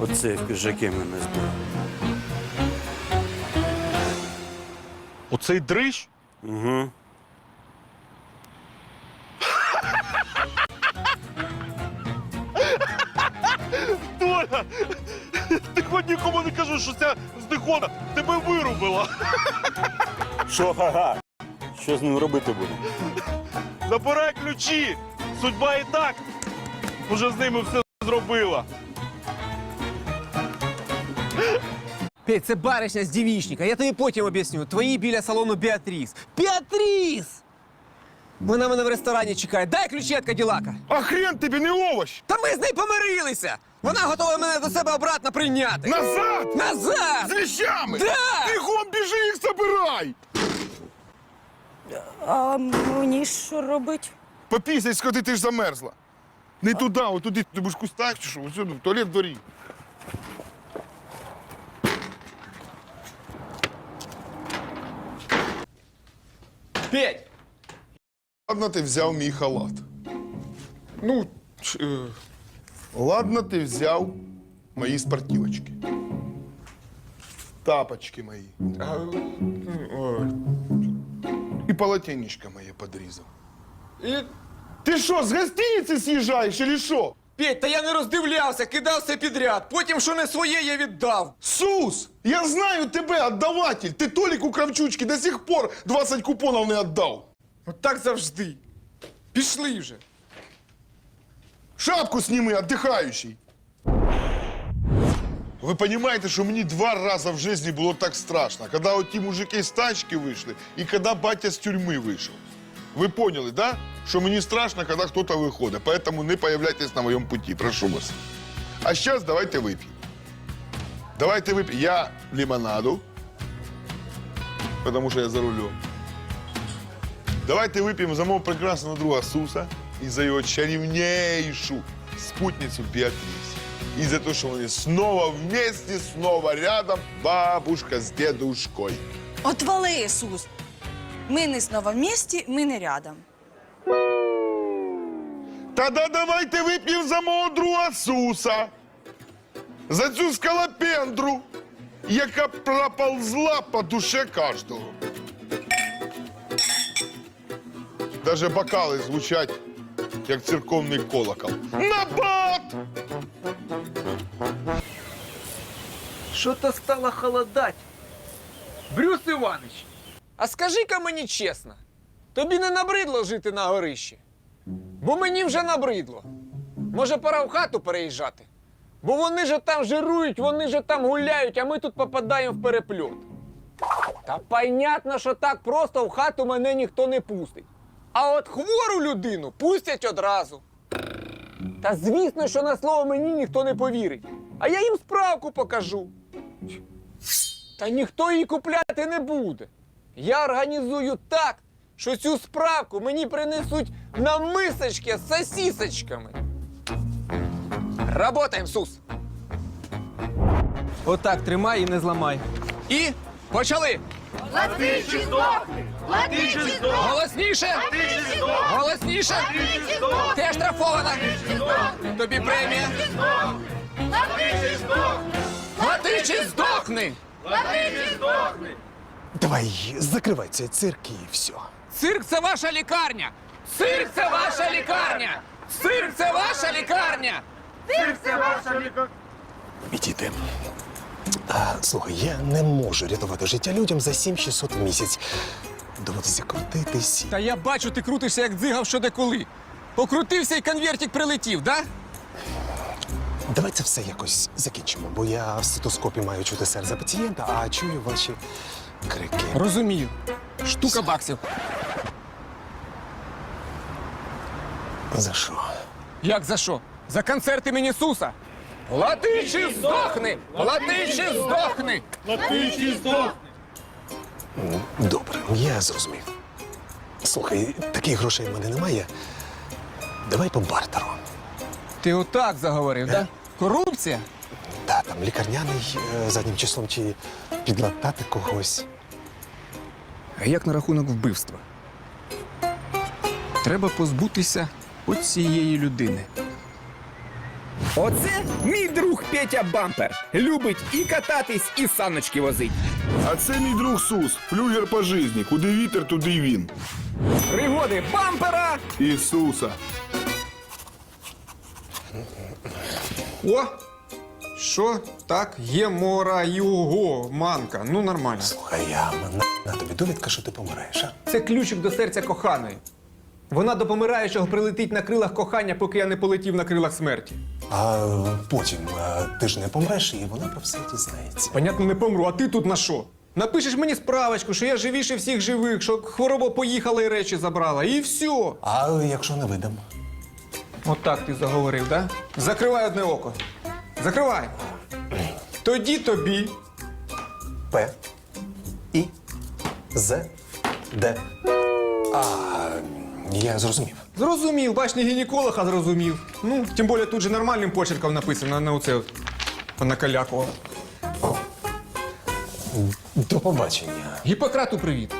Оце в піджаки мене збив. Оцей дрищ? Угу. Толя! Ти хоч нікому не кажи, що ця здихона тебе вирубила. Що га-га? Що з ним робити будемо? Забирай ключі! Судьба і так уже з ними все зробила. Петь, це баришня з дівічника. Я тобі потім об'ясню. Твої біля салону Біатріс. Біатріс! Вона мене в ресторані чекає. Дай ключі від Каділака. А хрен тобі не овощ! Та ми з нею помирилися! Вона готова мене до себе обратно прийняти. Назад! З Назад! вещами! Да! Бігом біжи їх забирай! А мені що робить? Попісяй, сходи, ти ж замерзла. Не туди, от туди, ти будеш кустах чи що? Ось сюди, в туалет в дворі. Петь! Ладно, ти взяв мій халат. Ну, ч- е, ладно, ти взяв мої спортивочки. Тапочки мої. А, ой. І полотенечко моє подрізав. Ти що, з гостиниці з'їжджаєш, чи що? Петь, та я не роздивлявся, кидав все підряд. Потім, що не своє, я віддав. Сус, я знаю тебе, отдаватель. Ти Толіку Кравчучки до сих пор 20 купонів не віддав. От так завжди. Пішли вже. Шапку сніми, отдыхающий. Ви розумієте, що мені два рази в житті було так страшно, коли оті мужики з тачки вийшли і коли батя з тюрми вийшов. Ви поняли, да? Що мені страшно, коли хтось виходить, поэтому не появляйтесь на моєму путі, прошу вас. А зараз давайте вип'ємо. Давайте вип'ємо. Я лимонаду, потому що я за рулем. Давайте выпьем за моего прекрасного друга Суса и за его чарівнейшу спутницу Беатрис. И за то, что они снова вместе, снова рядом, бабушка с дедушкой. Отвали, Ісус! Ми не знову в місті, ми не рядом. Тогда давайте выпьем за мого друга Суса. За цю скалопендру, яка проползла по душе каждого. Даже бокали звучать, як церковний колокол. Набат! Що-то стало холодать. Брюс Іванович, а скажи-ка мені чесно, тобі не набридло жити на горищі? Бо мені вже набридло. Може, пора в хату переїжджати? Бо вони же там жирують, вони же там гуляють, а ми тут попадаємо в перепльот. Та понятно, що так просто в хату мене ніхто не пустить. А от хвору людину пустять одразу. Та звісно, що на слово мені ніхто не повірить. А я їм справку покажу. Та ніхто її купляти не буде. Я організую так, що цю справку мені принесуть на мисочки з сосісочками. Работаємо, Сус. Отак тримай і не зламай. І почали. Латичі здохни! Латичі здохни! Голосніше! Латичі здохни! Голосніше! Латичі здохни! Ти штрафована! Тобі премія! Латичі здохни! Латичі здохни! Латичі здохни! Давай, закривай цей цирк і все. Цирк це ваша лікарня! Цирк це ваша лікарня! Цирк це ваша лікарня! Сирк це ваша Відійди. А, слухай, я не можу рятувати життя людям за 7600 в місяць. Доводиться крутитись. Та я бачу, ти крутишся як дзигав що де коли. Покрутився і конвертик прилетів, да? Давай це все якось закінчимо, бо я в стетоскопі маю чути серце пацієнта, а чую ваші крики. Розумію. Штука баксів. За що? Як за що? За концерт імені Суса. Латичі здохни! Латичі здохни! Добре, я зрозумів. Слухай, таких грошей в мене немає. Давай по бартеру. Ти отак заговорив, да? Корупція? Та там лікарняний е, заднім числом чи підлатати когось. А як на рахунок вбивства? Треба позбутися от цієї людини. Оце мій друг Петя Бампер. Любить і кататись, і саночки возить. А це мій друг Сус, флюгер по житті. Куди вітер, туди й він. Пригоди бампера! Ісуса. О! Що? Так, є мора його манка. Ну нормально. Слухай, я на, на тобі довідка, що ти помираєш, а? Це ключик до серця коханої. Вона до помираючого прилетить на крилах кохання, поки я не полетів на крилах смерті. А потім а, ти ж не помреш, і вона про все дізнається. Понятно, не помру, а ти тут на що? Напишеш мені справочку, що я живіше всіх живих, що хвороба поїхала і речі забрала, і все. А якщо не видам? Отак ти заговорив, да? Закривай одне око. Закривай. Тоді тобі. П. І. З. Д. А, я зрозумів. Зрозумів, бач, не гінеколог, а зрозумів. Ну, тим більше тут же нормальним почерком написано, а не оце от накалякував. До побачення. Гіппократу привіт.